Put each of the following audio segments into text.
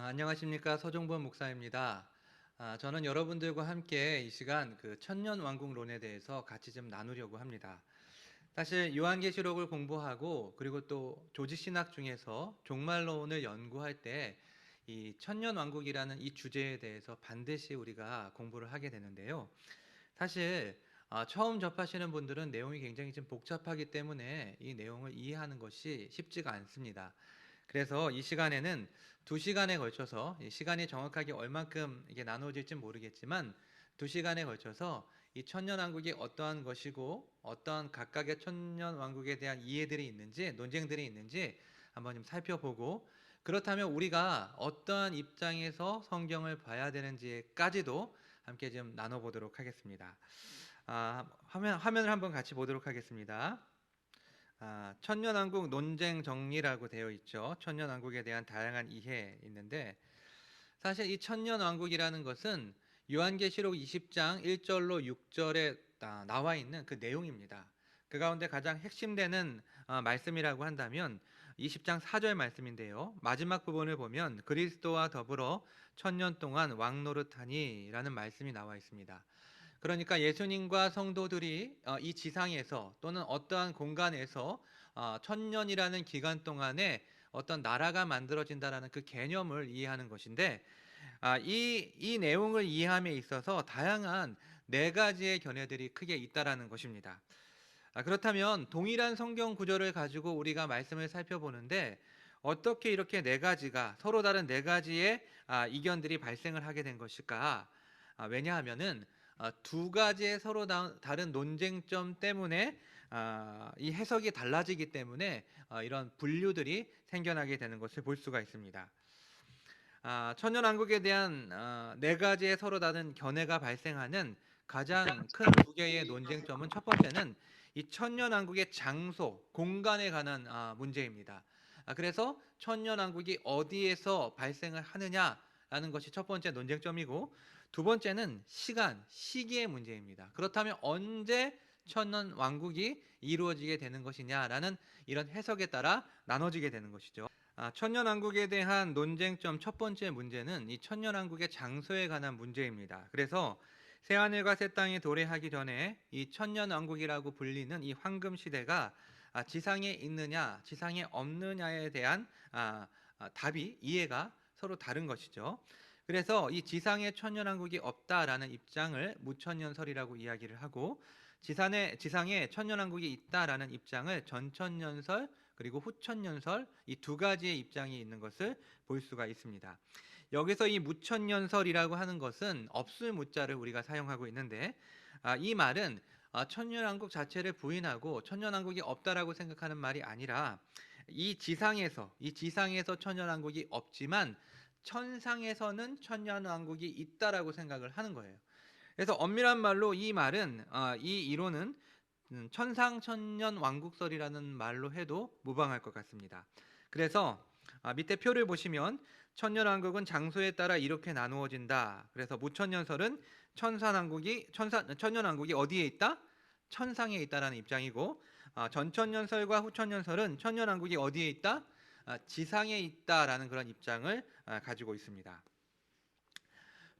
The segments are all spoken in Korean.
아, 안녕하십니까 서종범 목사입니다. 아, 저는 여러분들과 함께 이 시간 그 천년 왕국론에 대해서 같이 좀 나누려고 합니다. 사실 요한계시록을 공부하고 그리고 또 조지신학 중에서 종말론을 연구할 때 이 천년 왕국이라는 이 주제에 대해서 반드시 우리가 공부를 하게 되는데요. 사실 아, 처음 접하시는 분들은 내용이 굉장히 좀 복잡하기 때문에 이 내용을 이해하는 것이 쉽지가 않습니다. 그래서 이 시간에는 두 시간에 걸쳐서 이 시간이 정확하게 얼만큼 이게 나눠질지 모르겠지만 두 시간에 걸쳐서 이 천년 왕국이 어떠한 것이고 어떠한 각각의 천년 왕국에 대한 이해들이 있는지 논쟁들이 있는지 한번 좀 살펴보고 그렇다면 우리가 어떠한 입장에서 성경을 봐야 되는지까지도 함께 좀 나눠보도록 하겠습니다. 아, 화면 화면을 한번 같이 보도록 하겠습니다. 아, 천년왕국 논쟁 정리라고 되어 있죠. 천년왕국에 대한 다양한 이해 있는데 사실 이 천년왕국이라는 것은 요한계시록 20장 1절로 6절에 나- 나와 있는 그 내용입니다. 그 가운데 가장 핵심되는 어, 말씀이라고 한다면 20장 4절 말씀인데요. 마지막 부분을 보면 그리스도와 더불어 천년 동안 왕노릇하니라는 말씀이 나와 있습니다. 그러니까 예수님과 성도들이 어, 이 지상에서 또는 어떠한 공간에서 어, 천년이라는 기간 동안에 어떤 나라가 만들어진다라는 그 개념을 이해하는 것인데 아, 이, 이 내용을 이해함에 있어서 다양한 네 가지의 견해들이 크게 있다라는 것입니다. 아, 그렇다면 동일한 성경 구절을 가지고 우리가 말씀을 살펴보는데 어떻게 이렇게 네 가지가 서로 다른 네 가지의 아, 이견들이 발생을 하게 된 것일까? 아, 왜냐하면은 아, 두 가지의 서로 다, 다른 논쟁점 때문에 아, 이 해석이 달라지기 때문에 아, 이런 분류들이 생겨나게 되는 것을 볼 수가 있습니다. 아, 천년왕국에 대한 아, 네 가지의 서로 다른 견해가 발생하는 가장 큰 두 개의 논쟁점은 첫 번째는 이 천년왕국의 장소, 공간에 관한 아, 문제입니다. 아, 그래서 천년왕국이 어디에서 발생을 하느냐라는 것이 첫 번째 논쟁점이고 두 번째는 시간, 시기의 문제입니다. 그렇다면 언제 천년 왕국이 이루어지게 되는 것이냐라는 이런 해석에 따라 나눠지게 되는 것이죠. 아, 천년 왕국에 대한 논쟁점 첫 번째 문제는 이 천년 왕국의 장소에 관한 문제입니다. 그래서 새 하늘과 새 땅이 도래하기 전에 이 천년 왕국이라고 불리는 이 황금 시대가 아, 지상에 있느냐, 지상에 없느냐에 대한 아, 아, 답이 이해가 서로 다른 것이죠. 그래서 이 지상에 천년왕국이 없다라는 입장을 무천년설이라고 이야기를 하고 지산에 지상에 천년왕국이 있다라는 입장을 전천년설 그리고 후천년설 이 두 가지의 입장이 있는 것을 볼 수가 있습니다. 여기서 이 무천년설이라고 하는 것은 없을 무자를 우리가 사용하고 있는데 아, 이 말은 아, 천년왕국 자체를 부인하고 천년왕국이 없다라고 생각하는 말이 아니라 이 지상에서 이 지상에서 천년왕국이 없지만 천상에서는 천년 왕국이 있다라고 생각을 하는 거예요. 그래서 엄밀한 말로 이 말은 아, 이 이론은 음, 천상 천년 왕국설이라는 말로 해도 무방할 것 같습니다. 그래서 아, 밑에 표를 보시면 천년왕국은 장소에 따라 이렇게 나누어진다. 그래서 무천년설은 천산왕국이 천사 천년왕국이 어디에 있다? 천상에 있다라는 입장이고 아, 전천년설과 후천년설은 천년왕국이 어디에 있다? 아, 지상에 있다라는 그런 입장을 아, 가지고 있습니다.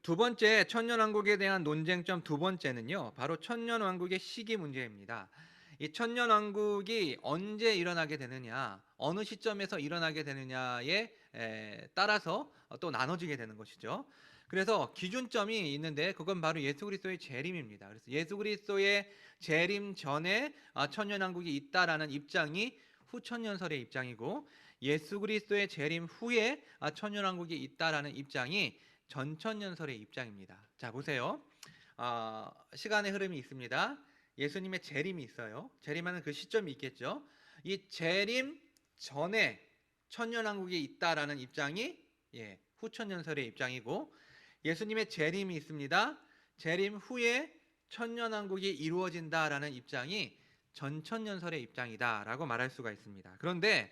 두 번째 천년왕국에 대한 논쟁점 두 번째는요, 바로 천년왕국의 시기 문제입니다. 이 천년왕국이 언제 일어나게 되느냐, 어느 시점에서 일어나게 되느냐에 에, 따라서 또 나눠지게 되는 것이죠. 그래서 기준점이 있는데 그건 바로 예수 그리스도의 재림입니다. 그래서 예수 그리스도의 재림 전에 아, 천년왕국이 있다라는 입장이 후천년설의 입장이고 예수 그리스도의 재림 후에 아, 천년왕국이 있다라는 입장이 전천년설의 입장입니다. 자 보세요. 어, 시간의 흐름이 있습니다. 예수님의 재림이 있어요. 재림하는 그 시점이 있겠죠. 이 재림 전에 천년왕국이 있다라는 입장이 예, 후천년설의 입장이고 예수님의 재림이 있습니다. 재림 후에 천년왕국이 이루어진다라는 입장이 전천년설의 입장이다라고 말할 수가 있습니다. 그런데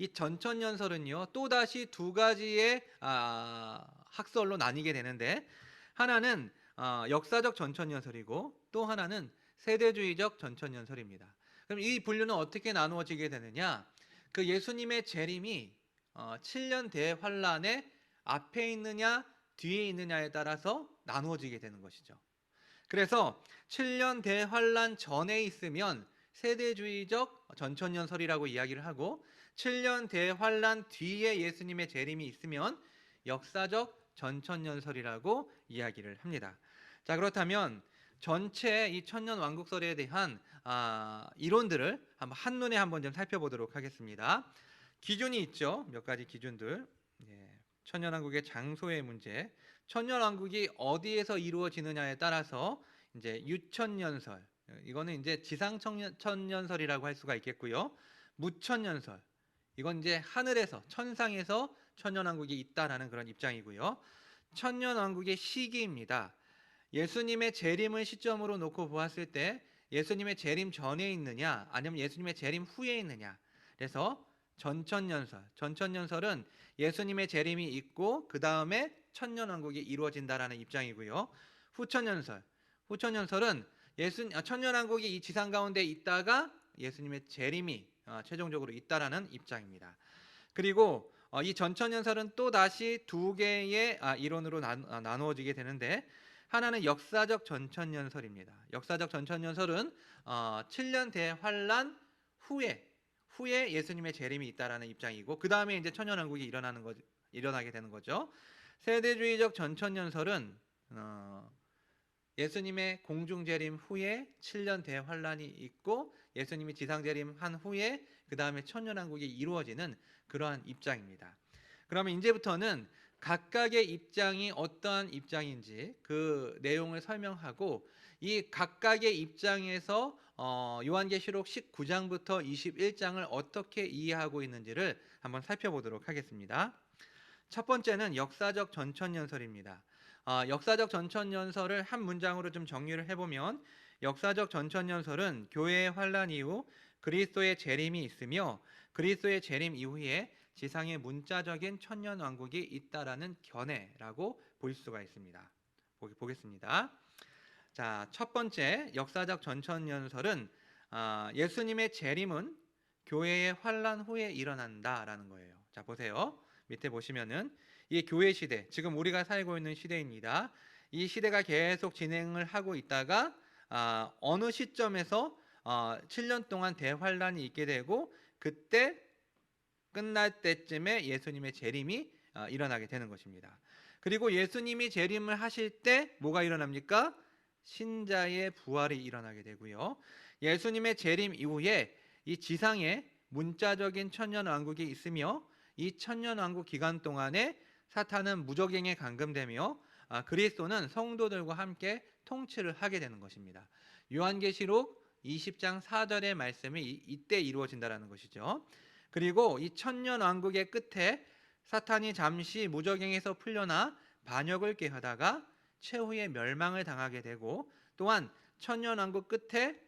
이 전천년설은요 또 다시 두 가지의 아, 학설로 나뉘게 되는데 하나는 어, 역사적 전천년설이고 또 하나는 세대주의적 전천년설입니다. 그럼 이 분류는 어떻게 나누어지게 되느냐? 그 예수님의 재림이 어, 7년 대환란의 앞에 있느냐 뒤에 있느냐에 따라서 나누어지게 되는 것이죠. 그래서 7년 대환란 전에 있으면 세대주의적 전천년설이라고 이야기를 하고 7년 대환란 뒤에 예수님의 재림이 있으면 역사적 전천년설이라고 이야기를 합니다. 자 그렇다면 전체 이 천년 왕국설에 대한 아, 이론들을 한번 한눈에 한번 좀 살펴보도록 하겠습니다. 기준이 있죠. 몇 가지 기준들. 예, 천년 왕국의 장소의 문제. 천년 왕국이 어디에서 이루어지느냐에 따라서 이제 유천년설. 이거는 이제 지상 천년설이라고 할 수가 있겠고요. 무천년설. 이건 이제 하늘에서 천상에서 천년왕국이 있다라는 그런 입장이고요. 천년왕국의 시기입니다. 예수님의 재림을 시점으로 놓고 보았을 때 예수님의 재림 전에 있느냐 아니면 예수님의 재림 후에 있느냐. 그래서 전천년설. 전천년설은 예수님의 재림이 있고 그 다음에 천년왕국이 이루어진다라는 입장이고요. 후천년설. 후천년설은 예수 아, 천년왕국이 이 지상 가운데 있다가 예수님의 재림이 어, 최종적으로 있다라는 입장입니다. 그리고 어, 이 전천년설은 또 다시 두 개의 아, 이론으로 나, 아, 나누어지게 되는데 하나는 역사적 전천년설입니다. 역사적 전천년설은 어, 7년 대환란 후에 후에 예수님의 재림이 있다라는 입장이고 그 다음에 이제 천년왕국이 일어나는 거 일어나게 되는 거죠. 세대주의적 전천년설은 어, 예수님의 공중 재림 후에 7년 대환란이 있고 예수님이 지상 재림한 후에 그 다음에 천년왕국이 이루어지는 그러한 입장입니다. 그러면 이제부터는 각각의 입장이 어떠한 입장인지 그 내용을 설명하고 이 각각의 입장에서 어, 요한계시록 19장부터 21장을 어떻게 이해하고 있는지를 한번 살펴보도록 하겠습니다. 첫 번째는 역사적 전천연설입니다. 어, 역사적 전천연설을 한 문장으로 좀 정리를 해보면 역사적 전천연설은 교회의 환란 이후 그리스도의 재림이 있으며 그리스도의 재림 이후에 지상에 문자적인 천년 왕국이 있다라는 견해라고 볼 수가 있습니다. 보겠습니다. 자, 첫 번째 역사적 전천연설은 아, 예수님의 재림은 교회의 환란 후에 일어난다라는 거예요. 자, 보세요. 밑에 보시면은 이 교회 시대, 지금 우리가 살고 있는 시대입니다. 이 시대가 계속 진행을 하고 있다가 아, 어느 시점에서 어, 7년 동안 대환란이 있게 되고 그때 끝날 때쯤에 예수님의 재림이 어, 일어나게 되는 것입니다. 그리고 예수님이 재림을 하실 때 뭐가 일어납니까? 신자의 부활이 일어나게 되고요. 예수님의 재림 이후에 이 지상에 문자적인 천년 왕국이 있으며 이 천년 왕국 기간 동안에 사탄은 무적행에 감금되며 아, 그리스도는 성도들과 함께 통치를 하게 되는 것입니다. 요한계시록 20장 4절의 말씀이 이때 이루어진다라는 것이죠. 그리고 이 천년 왕국의 끝에 사탄이 잠시 무적행에서 풀려나 반역을 꾀하다가 최후의 멸망을 당하게 되고 또한 천년 왕국 끝에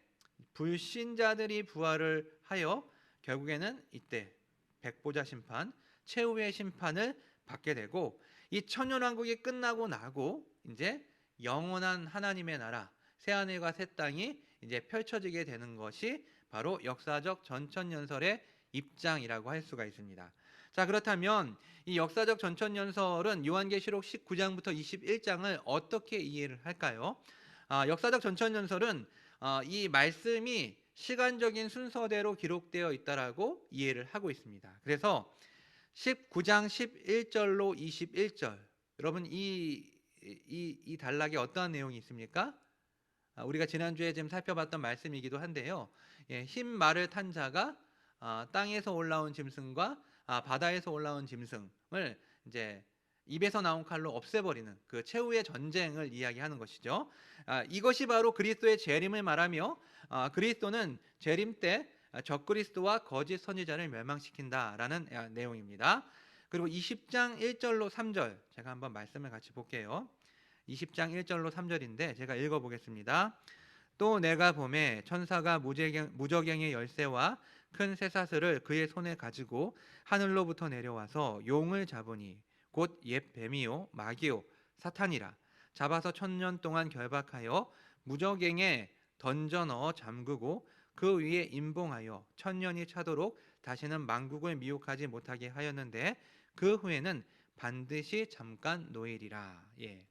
불신자들이 부활을 하여 결국에는 이때 백보자 심판, 최후의 심판을 받게 되고 이 천년 왕국이 끝나고 나고 이제 영원한 하나님의 나라 새하늘과 새 땅이 이제 펼쳐지게 되는 것이 바로 역사적 전천연설의 입장이라고 할 수가 있습니다. 자, 그렇다면 이 역사적 전천연설은 요한계시록 19장부터 21장을 어떻게 이해를 할까요? 아, 역사적 전천연설은 어, 이 말씀이 시간적인 순서대로 기록되어 있다라고 이해를 하고 있습니다. 그래서 19장 11절로 21절 여러분 이, 이, 이 단락에 어떠한 내용이 있습니까? 아, 우리가 지난주에 지금 살펴봤던 말씀이기도 한데요. 예, 흰 말을 탄 자가 아, 땅에서 올라온 짐승과 아, 바다에서 올라온 짐승을 이제 입에서 나온 칼로 없애버리는 그 최후의 전쟁을 이야기하는 것이죠. 아, 이것이 바로 그리스도의 재림을 말하며 아, 그리스도는 재림 때 적그리스도와 거짓 선지자를 멸망시킨다라는 아, 내용입니다. 그리고 20장 1절로 3절 제가 한번 말씀을 같이 볼게요. 20장 1절로 3절인데 제가 읽어 보겠습니다. 또 내가 봄에 천사가 무적행의 열쇠와 큰 쇠사슬을 그의 손에 가지고 하늘로부터 내려와서 용을 잡으니 곧 옛 뱀이요 마귀요 사탄이라 잡아서 천년 동안 결박하여 무적행에 던져 넣어 잠그고 그 위에 임봉하여 천년이 차도록 다시는 만국을 미혹하지 못하게 하였는데 그 후에는 반드시 잠깐 노일이라. 예.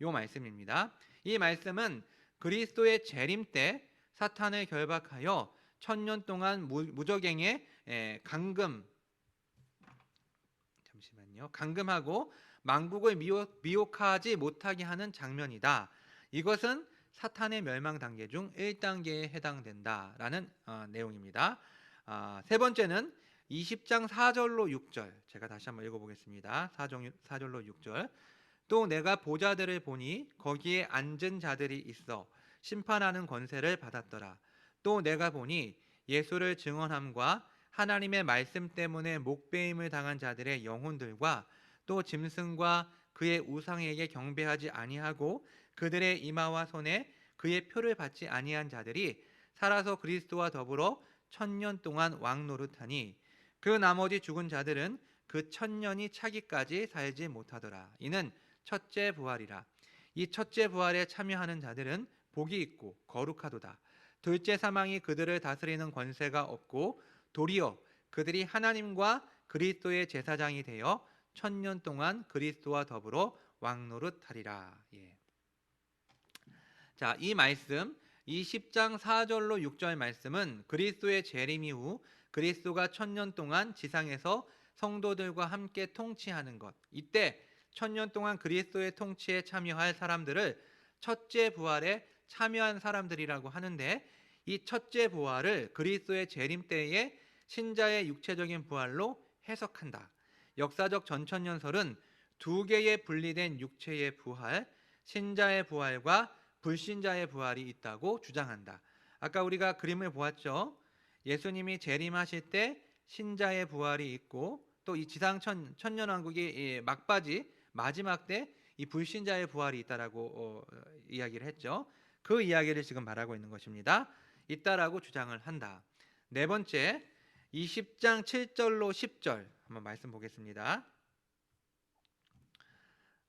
요 말씀입니다. 이 말씀은 그리스도의 재림 때 사탄을 결박하여 천년 동안 무, 무적행에 예, 감금 잠시만요. 감금하고 망국을 미혹, 미혹 하지 못하게 하는 장면이다. 이것은 사탄의 멸망 단계 중 1단계에 해당된다라는 어, 내용입니다. 아, 세 번째는 20장 4절로 6절 제가 다시 한번 읽어보겠습니다. 4절, 4절로 6절 또 내가 보자들을 보니 거기에 앉은 자들이 있어 심판하는 권세를 받았더라. 또 내가 보니 예수를 증언함과 하나님의 말씀 때문에 목배임을 당한 자들의 영혼들과 또 짐승과 그의 우상에게 경배하지 아니하고 그들의 이마와 손에 그의 표를 받지 아니한 자들이 살아서 그리스도와 더불어 천년 동안 왕 노릇하니 그 나머지 죽은 자들은 그 천년이 차기까지 살지 못하더라. 이는 첫째 부활이라. 이 첫째 부활에 참여하는 자들은 복이 있고 거룩하도다. 둘째 사망이 그들을 다스리는 권세가 없고 도리어 그들이 하나님과 그리스도의 제사장이 되어 천년 동안 그리스도와 더불어 왕노릇하리라. 예. 자, 이 말씀 이 10장 4절로 6절 말씀은 그리스도의 재림 이후 그리스도가 천년 동안 지상에서 성도들과 함께 통치하는 것. 이때 천년 동안 그리스도의 통치에 참여할 사람들을 첫째 부활에 참여한 사람들이라고 하는데 이 첫째 부활을 그리스도의 재림 때에 신자의 육체적인 부활로 해석한다. 역사적 전천년설은 두 개의 분리된 육체의 부활, 신자의 부활과 불신자의 부활이 있다고 주장한다. 아까 우리가 그림을 보았죠. 예수님이 재림하실 때 신자의 부활이 있고 또 이 지상 천, 천년왕국의 막바지 마지막 때 이 불신자의 부활이 있다라고 어, 이야기를 했죠. 그 이야기를 지금 말하고 있는 것입니다. 있다라고 주장을 한다. 네 번째 20장 7절로 10절 한번 말씀 보겠습니다.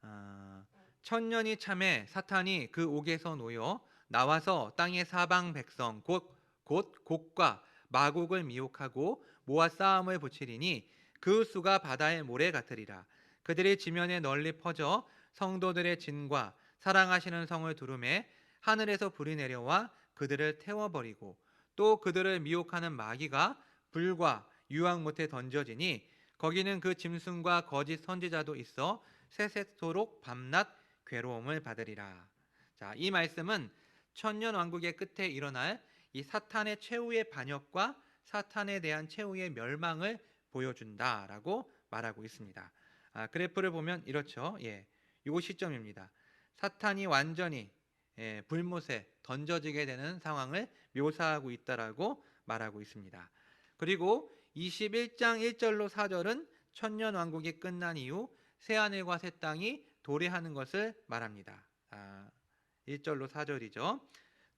아, 천년이 참에 사탄이 그 옥에서 놓여 나와서 땅의 사방 백성 곧, 곧 곡과 마곡을 미혹하고 모아 싸움을 붙이리니 그 수가 바다의 모래 같으리라 그들이 지면에 널리 퍼져 성도들의 진과 사랑하시는 성을 두름에 하늘에서 불이 내려와 그들을 태워버리고 또 그들을 미혹하는 마귀가 불과 유황 못에 던져지니 거기는 그 짐승과 거짓 선지자도 있어 세세토록 밤낮 괴로움을 받으리라. 자, 이 말씀은 천년 왕국의 끝에 일어날 이 사탄의 최후의 반역과 사탄에 대한 최후의 멸망을 보여준다라고 말하고 있습니다. 아, 그래프를 보면 이렇죠. 예, 요 시점입니다. 사탄이 완전히 예, 불못에 던져지게 되는 상황을 묘사하고 있다라고 말하고 있습니다. 그리고 21장 1절로 4절은 천년 왕국이 끝난 이후 새 하늘과 새 땅이 도래하는 것을 말합니다. 아, 1절로 4절이죠.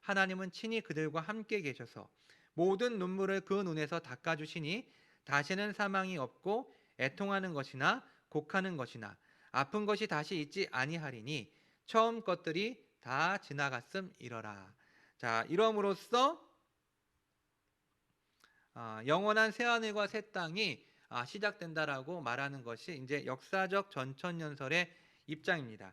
하나님은 친히 그들과 함께 계셔서 모든 눈물을 그 눈에서 닦아 주시니 다시는 사망이 없고 애통하는 것이나 곡하는 것이나 아픈 것이 다시 있지 아니하리니 처음 것들이 다 지나갔음 이러라. 자, 이러므로써 아, 영원한 새 하늘과 새 땅이 아, 시작된다라고 말하는 것이 이제 역사적 전천년설의 입장입니다.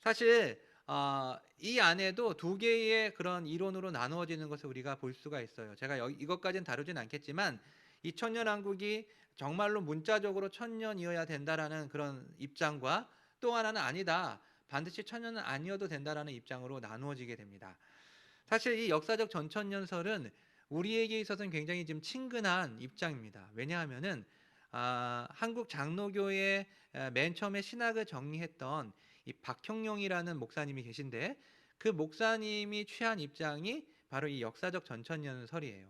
사실 어, 이 안에도 두 개의 그런 이론으로 나누어지는 것을 우리가 볼 수가 있어요. 제가 여기, 이것까지는 다루진 않겠지만 이 천년 왕국이 정말로 문자적으로 천년이어야 된다라는 그런 입장과 또 하나는 아니다. 반드시 천년은 아니어도 된다라는 입장으로 나누어지게 됩니다. 사실 이 역사적 전천년설은 우리에게 있어서는 굉장히 지금 친근한 입장입니다. 왜냐하면은 아, 한국 장로교의 맨 처음에 신학을 정리했던 이 박형룡이라는 목사님이 계신데 그 목사님이 취한 입장이 바로 이 역사적 전천년설이에요.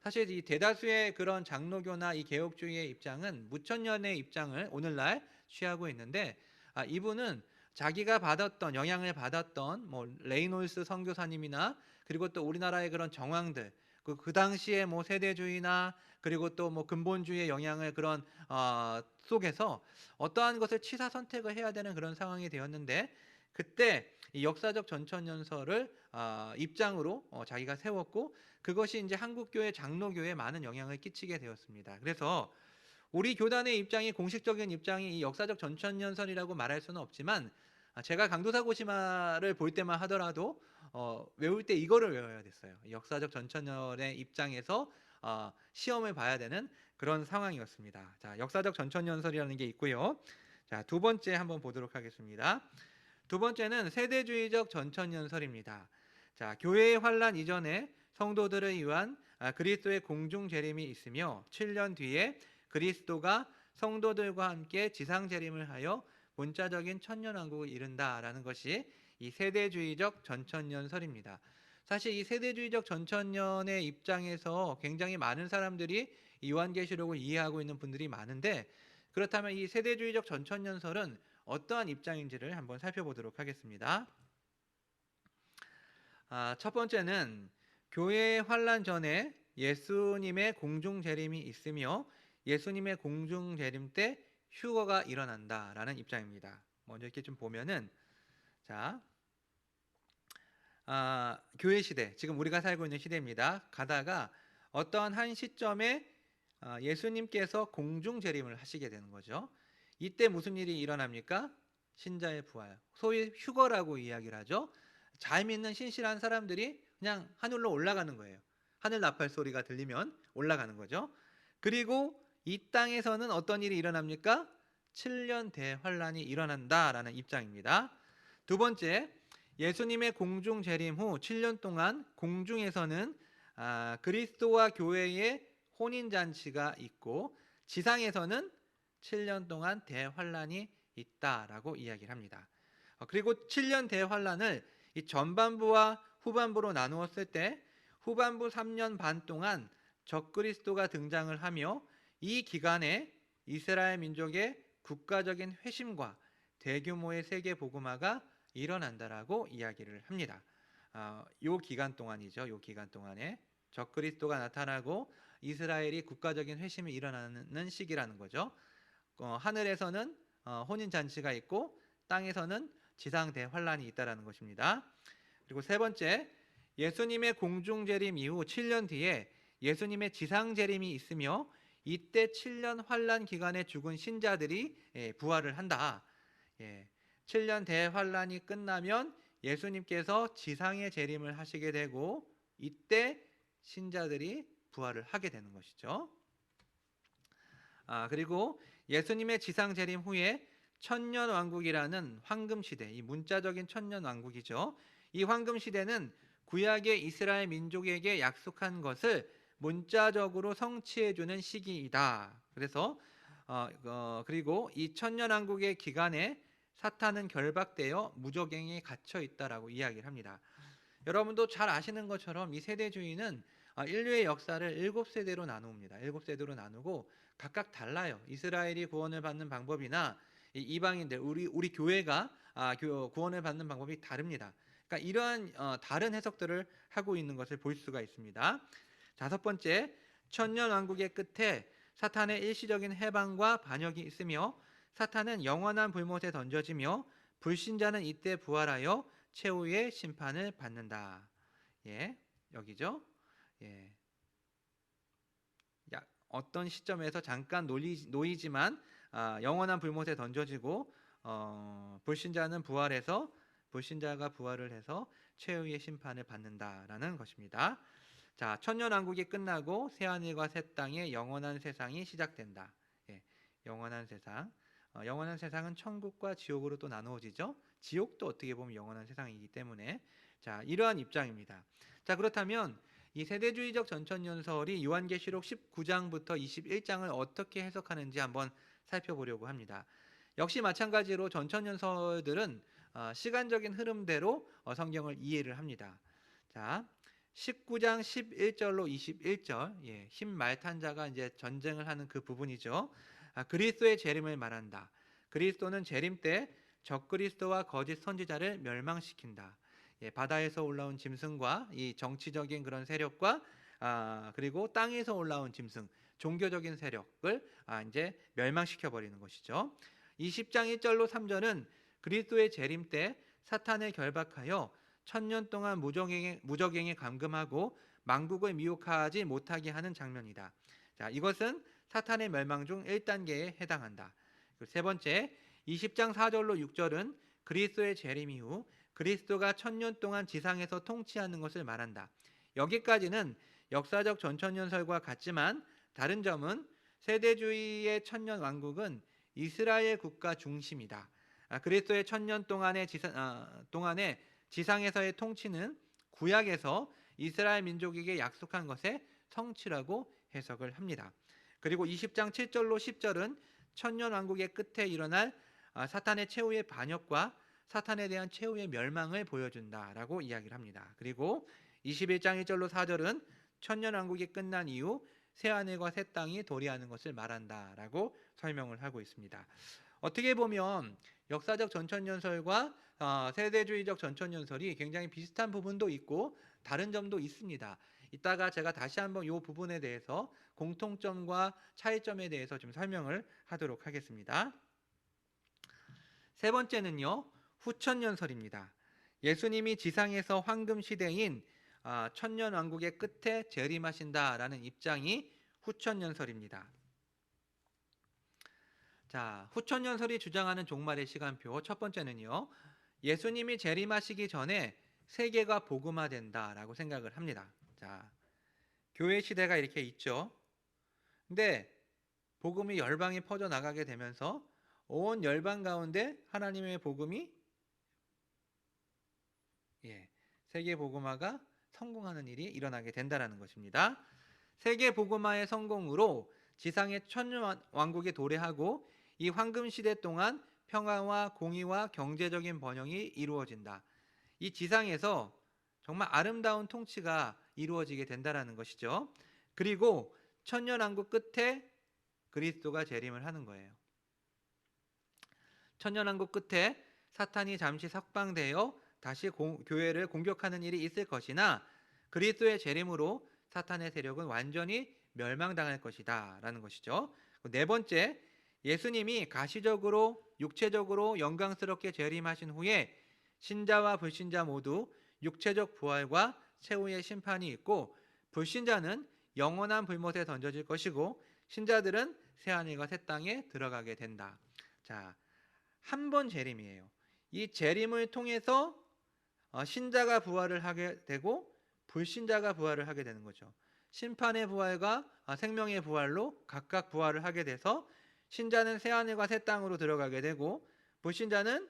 사실 이 대다수의 그런 장로교나 이 개혁주의의 입장은 무천년의 입장을 오늘날 취하고 있는데 아, 이분은 자기가 받았던 영향을 받았던 뭐 레이놀스 선교사님이나 그리고 또 우리나라의 그런 정황들 그, 그 당시에 뭐 세대주의나 그리고 또 뭐 근본주의의 영향을 그런 어, 속에서 어떠한 것을 취사 선택을 해야 되는 그런 상황이 되었는데 그때 이 역사적 전천연설을 어, 입장으로 어, 자기가 세웠고 그것이 이제 한국교회 장로교회에 많은 영향을 끼치게 되었습니다. 그래서 우리 교단의 입장이 공식적인 입장이 이 역사적 전천연설이라고 말할 수는 없지만 아, 제가 강도사 고시마를 볼 때만 하더라도 어, 외울 때 이거를 외워야 됐어요. 역사적 전천연의 입장에서 어, 시험을 봐야 되는 그런 상황이었습니다. 자, 역사적 전천연설이라는 게 있고요. 자, 두 번째 한번 보도록 하겠습니다. 두 번째는 세대주의적 전천연설입니다. 자, 교회의 환란 이전에 성도들을 위한 아, 그리스도의 공중 재림이 있으며 7년 뒤에 그리스도가 성도들과 함께 지상 재림을 하여 본자적인 천년왕국을 이룬다라는 것이 이 세대주의적 전천년설입니다. 사실 이 세대주의적 전천년의 입장에서 굉장히 많은 사람들이 이 요한계시록을 이해하고 있는 분들이 많은데 그렇다면 이 세대주의적 전천년설은 어떠한 입장인지를 한번 살펴보도록 하겠습니다. 아, 첫 번째는 교회의 환란 전에 예수님의 공중 재림이 있으며 예수님의 공중 재림 때 휴거가 일어난다라는 입장입니다. 먼저 이렇게 좀 보면은 자 아, 교회 시대 지금 우리가 살고 있는 시대입니다. 가다가 어떠한 한 시점에 아, 예수님께서 공중 재림을 하시게 되는 거죠. 이때 무슨 일이 일어납니까? 신자의 부활, 소위 휴거라고 이야기를 하죠. 잘 믿는 신실한 사람들이 그냥 하늘로 올라가는 거예요. 하늘 나팔 소리가 들리면 올라가는 거죠. 그리고 이 땅에서는 어떤 일이 일어납니까? 7년 대환란이 일어난다라는 입장입니다. 두 번째, 예수님의 공중 재림 후 7년 동안 공중에서는 아, 그리스도와 교회의 혼인 잔치가 있고 지상에서는 7년 동안 대환란이 있다라고 이야기를 합니다. 어, 그리고 7년 대환란을 이 전반부와 후반부로 나누었을 때 후반부 3년 반 동안 적그리스도가 등장을 하며 이 기간에 이스라엘 민족의 국가적인 회심과 대규모의 세계 복음화가 일어난다라고 이야기를 합니다. 어, 요 기간 동안이죠. 요 기간 동안에 적그리스도가 나타나고 이스라엘이 국가적인 회심이 일어나는 시기라는 거죠. 어, 하늘에서는 어, 혼인 잔치가 있고 땅에서는 지상 대환란이 있다라는 것입니다. 그리고 세 번째, 예수님의 공중 재림 이후 7년 뒤에 예수님의 지상 재림이 있으며 이때 7년 환란 기간에 죽은 신자들이 예, 부활을 한다. 예, 7년 대환란이 끝나면 예수님께서 지상의 재림을 하시게 되고 이때 신자들이 부활을 하게 되는 것이죠. 아, 그리고 예수님의 지상 재림 후에 천년 왕국이라는 황금 시대, 이 문자적인 천년 왕국이죠. 이 황금 시대는 구약의 이스라엘 민족에게 약속한 것을 문자적으로 성취해 주는 시기이다. 그래서 어, 어, 그리고 이 천년왕국의 기간에 사탄은 결박되어 무적행에 갇혀 있다라고 이야기를 합니다. 여러분도 잘 아시는 것처럼 이 세대주의는 어, 인류의 역사를 일곱 세대로 나눕니다. 일곱 세대로 나누고 각각 달라요. 이스라엘이 구원을 받는 방법이나 이방인들 우리 우리 교회가 아, 구원을 받는 방법이 다릅니다. 그러니까 이러한 어, 다른 해석들을 하고 있는 것을 볼 수가 있습니다. 다섯 번째, 천년 왕국의 끝에 사탄의 일시적인 해방과 반역이 있으며 사탄은 영원한 불못에 던져지며 불신자는 이때 부활하여 최후의 심판을 받는다. 예, 여기죠. 예. 야, 어떤 시점에서 잠깐 놓이, 놓이지만 아, 영원한 불못에 던져지고 어, 불신자는 부활해서 불신자가 부활을 해서 최후의 심판을 받는다라는 것입니다. 자, 천년왕국이 끝나고 새하늘과 새 땅의 영원한 세상이 시작된다. 예, 영원한 세상. 어, 영원한 세상은 천국과 지옥으로 또 나누어지죠. 지옥도 어떻게 보면 영원한 세상이기 때문에 자, 이러한 입장입니다. 자, 그렇다면 이 세대주의적 전천연설이 요한계시록 19장부터 21장을 어떻게 해석하는지 한번 살펴보려고 합니다. 역시 마찬가지로 전천연설들은 어, 시간적인 흐름대로 어, 성경을 이해를 합니다. 자, 19장 11절로 21절, 예, 흰 말탄 자가 이제 전쟁을 하는 그 부분이죠. 아, 그리스도의 재림을 말한다. 그리스도는 재림 때 적그리스도와 거짓 선지자를 멸망시킨다. 예, 바다에서 올라온 짐승과 이 정치적인 그런 세력과 아, 그리고 땅에서 올라온 짐승, 종교적인 세력을 아, 이제 멸망시켜 버리는 것이죠. 이 10장 1절로 3절은 그리스도의 재림 때 사탄을 결박하여 천년 동안 무적행에, 무적행에 감금하고 망국을 미혹하지 못하게 하는 장면이다. 자, 이것은 사탄의 멸망 중 1단계에 해당한다. 세 번째, 20장 4절로 6절은 그리스도의 재림 이후 그리스도가 천년 동안 지상에서 통치하는 것을 말한다. 여기까지는 역사적 전천년설과 같지만 다른 점은 세대주의의 천년 왕국은 이스라엘 국가 중심이다. 아, 그리스도의 천년 동안의 지상, 아, 동안의 지상에서의 통치는 구약에서 이스라엘 민족에게 약속한 것의 성취라고 해석을 합니다. 그리고 20장 7절로 10절은 천년 왕국의 끝에 일어날 아, 사탄의 최후의 반역과 사탄에 대한 최후의 멸망을 보여준다라고 이야기를 합니다. 그리고 21장 1절로 4절은 천년 왕국이 끝난 이후 새 하늘과 새 땅이 도래하는 것을 말한다라고 설명을 하고 있습니다. 어떻게 보면 역사적 전천년설과 어, 세대주의적 전천년설이 굉장히 비슷한 부분도 있고 다른 점도 있습니다. 이따가 제가 다시 한번 이 부분에 대해서 공통점과 차이점에 대해서 좀 설명을 하도록 하겠습니다. 세 번째는요, 후천년설입니다. 예수님이 지상에서 황금 시대인 아, 천년 왕국의 끝에 재림하신다라는 입장이 후천년설입니다. 자, 후천년설이 주장하는 종말의 시간표 첫 번째는요. 예수님이 재림하시기 전에 세계가 복음화된다라고 생각을 합니다. 자, 교회 시대가 이렇게 있죠. 근데 복음이 열방에 퍼져 나가게 되면서 온 열방 가운데 하나님의 복음이 예, 세계 복음화가 성공하는 일이 일어나게 된다라는 것입니다. 세계 복음화의 성공으로 지상의 천년 왕국이 도래하고 이 황금 시대 동안 평화와 공의와 경제적인 번영이 이루어진다. 이 지상에서 정말 아름다운 통치가 이루어지게 된다라는 것이죠. 그리고 천년 왕국 끝에 그리스도가 재림을 하는 거예요. 천년 왕국 끝에 사탄이 잠시 석방되어 다시 공, 교회를 공격하는 일이 있을 것이나 그리스도의 재림으로 사탄의 세력은 완전히 멸망당할 것이다라는 것이죠. 네 번째, 예수님이 가시적으로 육체적으로 영광스럽게 재림하신 후에 신자와 불신자 모두 육체적 부활과 최후의 심판이 있고 불신자는 영원한 불못에 던져질 것이고 신자들은 새 하늘과 새 땅에 들어가게 된다. 자, 한 번 재림이에요. 이 재림을 통해서 어, 신자가 부활을 하게 되고 불신자가 부활을 하게 되는 거죠. 심판의 부활과 아, 생명의 부활로 각각 부활을 하게 돼서 신자는 새 하늘과 새 땅으로 들어가게 되고 불신자는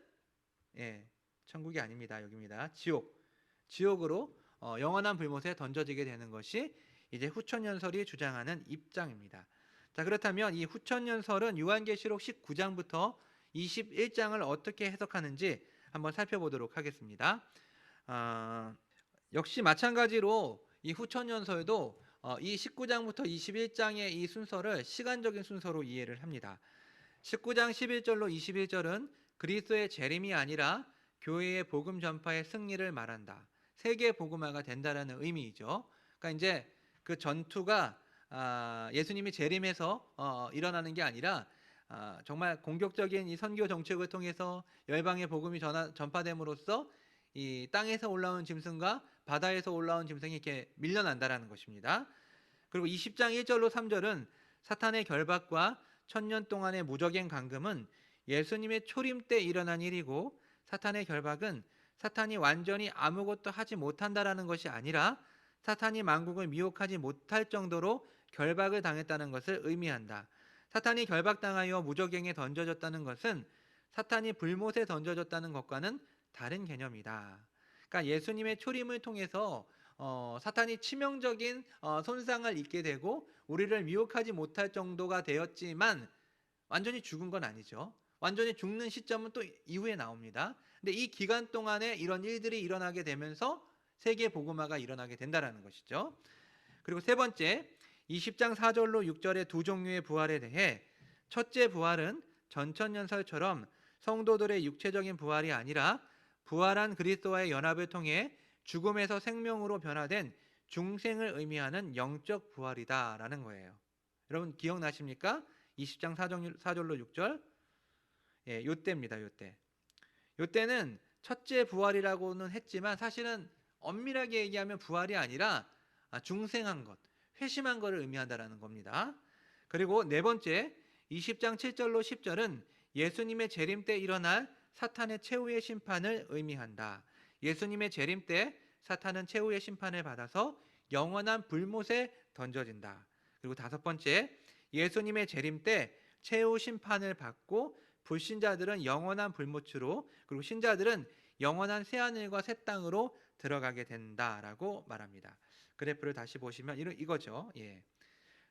예, 천국이 아닙니다. 여기입니다. 지옥. 지옥으로 어, 영원한 불못에 던져지게 되는 것이 이제 후천연설이 주장하는 입장입니다. 자, 그렇다면 이 후천연설은 요한계시록 19장부터 21장을 어떻게 해석하는지 한번 살펴보도록 하겠습니다. 어, 역시 마찬가지로 이 후천연설도 어, 이 19장부터 21장의 이 순서를 시간적인 순서로 이해를 합니다. 19장 11절로 21절은 그리스도의 재림이 아니라 교회의 복음 전파의 승리를 말한다. 세계 복음화가 된다라는 의미이죠. 그러니까 이제 그 전투가 아, 예수님이 재림해서 어, 일어나는 게 아니라 아, 정말 공격적인 이 선교 정책을 통해서 열방의 복음이 전파됨으로써 이 땅에서 올라온 짐승과 바다에서 올라온 짐승이 이렇게 밀려난다라는 것입니다. 그리고 20장 1절로 3절은 사탄의 결박과 천년 동안의 무적행 감금은 예수님의 초림 때 일어난 일이고 사탄의 결박은 사탄이 완전히 아무것도 하지 못한다라는 것이 아니라 사탄이 만국을 미혹하지 못할 정도로 결박을 당했다는 것을 의미한다. 사탄이 결박당하여 무적행에 던져졌다는 것은 사탄이 불못에 던져졌다는 것과는 다른 개념이다. 그러니까 예수님의 초림을 통해서 어, 사탄이 치명적인 어, 손상을 입게 되고 우리를 미혹하지 못할 정도가 되었지만 완전히 죽은 건 아니죠. 완전히 죽는 시점은 또 이후에 나옵니다. 근데 이 기간 동안에 이런 일들이 일어나게 되면서 세계 복음화가 일어나게 된다라는 것이죠. 그리고 세 번째, 20장 4절로 6절의 두 종류의 부활에 대해 첫째 부활은 전천년설처럼 성도들의 육체적인 부활이 아니라 부활한 그리스도와의 연합을 통해 죽음에서 생명으로 변화된 중생을 의미하는 영적 부활이다라는 거예요. 여러분 기억나십니까? 20장 4절로 6절. 예, 요때입니다. 요때. 요때는 첫째 부활이라고는 했지만 사실은 엄밀하게 얘기하면 부활이 아니라 아, 중생한 것, 회심한 것을 의미한다라는 겁니다. 그리고 네 번째 20장 7절로 10절은 예수님의 재림 때 일어날 사탄의 최후의 심판을 의미한다. 예수님의 재림 때 사탄은 최후의 심판을 받아서 영원한 불못에 던져진다. 그리고 다섯 번째 예수님의 재림 때 최후 심판을 받고 불신자들은 영원한 불못으로 그리고 신자들은 영원한 새 하늘과 새 땅으로 들어가게 된다라고 말합니다. 그래프를 다시 보시면 이런 이거죠. 예.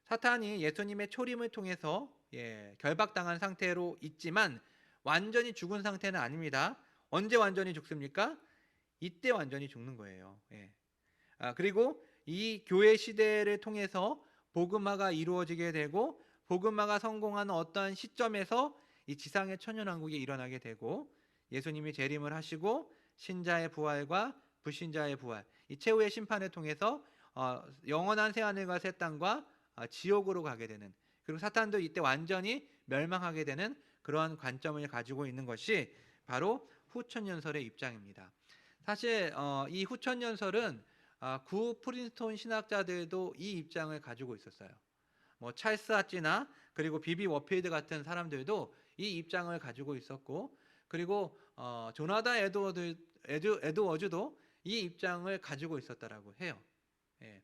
사탄이 예수님의 초림을 통해서 예, 결박당한 상태로 있지만 완전히 죽은 상태는 아닙니다. 언제 완전히 죽습니까? 이때 완전히 죽는 거예요. 예. 아, 그리고 이 교회 시대를 통해서 복음화가 이루어지게 되고 복음화가 성공하는 어떠한 시점에서 이 지상의 천연왕국이 일어나게 되고 예수님이 재림을 하시고 신자의 부활과 불신자의 부활, 이 최후의 심판을 통해서 어, 영원한 새 하늘과 새 땅과 어, 지옥으로 가게 되는 그리고 사탄도 이때 완전히 멸망하게 되는 그러한 관점을 가지고 있는 것이 바로 후천연설의 입장입니다. 사실 어, 이 후천연설은 아, 구 프린스톤 신학자들도 이 입장을 가지고 있었어요. 뭐 찰스 하찌나 그리고 비비 워필드 같은 사람들도 이 입장을 가지고 있었고 그리고 어, 조나단 에드워드 에드, 에드워즈도 이 입장을 가지고 있었다라고 해요. 예.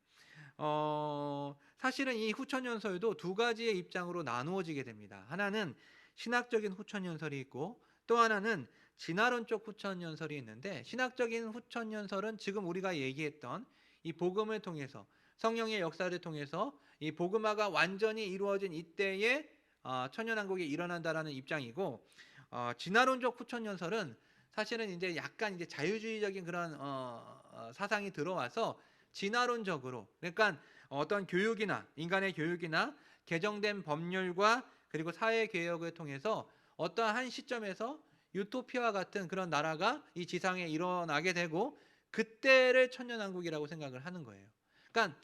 어, 사실은 이 후천연설도 두 가지의 입장으로 나누어지게 됩니다. 하나는 신학적인 후천 연설이 있고 또 하나는 진화론적 후천 연설이 있는데 신학적인 후천 연설은 지금 우리가 얘기했던 이 복음을 통해서 성령의 역사를 통해서 이 복음화가 완전히 이루어진 이때에 어, 천년왕국이 일어난다라는 입장이고 어, 진화론적 후천 연설은 사실은 이제 약간 이제 자유주의적인 그런 어, 어, 사상이 들어와서 진화론적으로 그러니까 어떤 교육이나 인간의 교육이나 개정된 법률과 그리고 사회 개혁을 통해서 어떠한 한 시점에서 유토피아와 같은 그런 나라가 이 지상에 일어나게 되고 그때를 천년왕국이라고 생각을 하는 거예요. 그러니까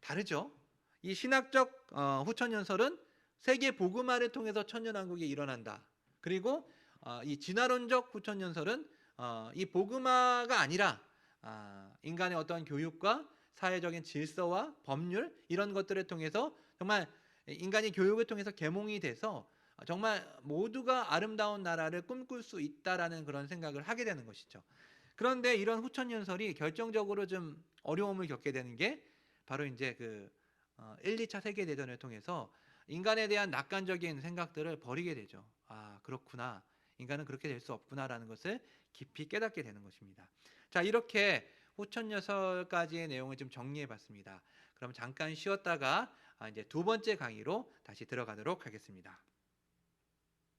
다르죠. 이 신학적 어, 후천연설은 세계 복음화를 통해서 천년왕국이 일어난다. 그리고 어, 이 진화론적 후천연설은 어, 이 복음화가 아니라 아, 인간의 어떤 교육과 사회적인 질서와 법률 이런 것들을 통해서 정말 인간이 교육을 통해서 계몽이 돼서 정말 모두가 아름다운 나라를 꿈꿀 수 있다라는 그런 생각을 하게 되는 것이죠. 그런데 이런 후천연설이 결정적으로 좀 어려움을 겪게 되는 게 바로 이제 그 1, 2차 세계 대전을 통해서 인간에 대한 낙관적인 생각들을 버리게 되죠. 아, 그렇구나. 인간은 그렇게 될 수 없구나라는 것을 깊이 깨닫게 되는 것입니다. 자, 이렇게 후천연설까지의 내용을 좀 정리해 봤습니다. 그럼 잠깐 쉬었다가 아, 이제 두 번째 강의로 다시 들어가도록 하겠습니다.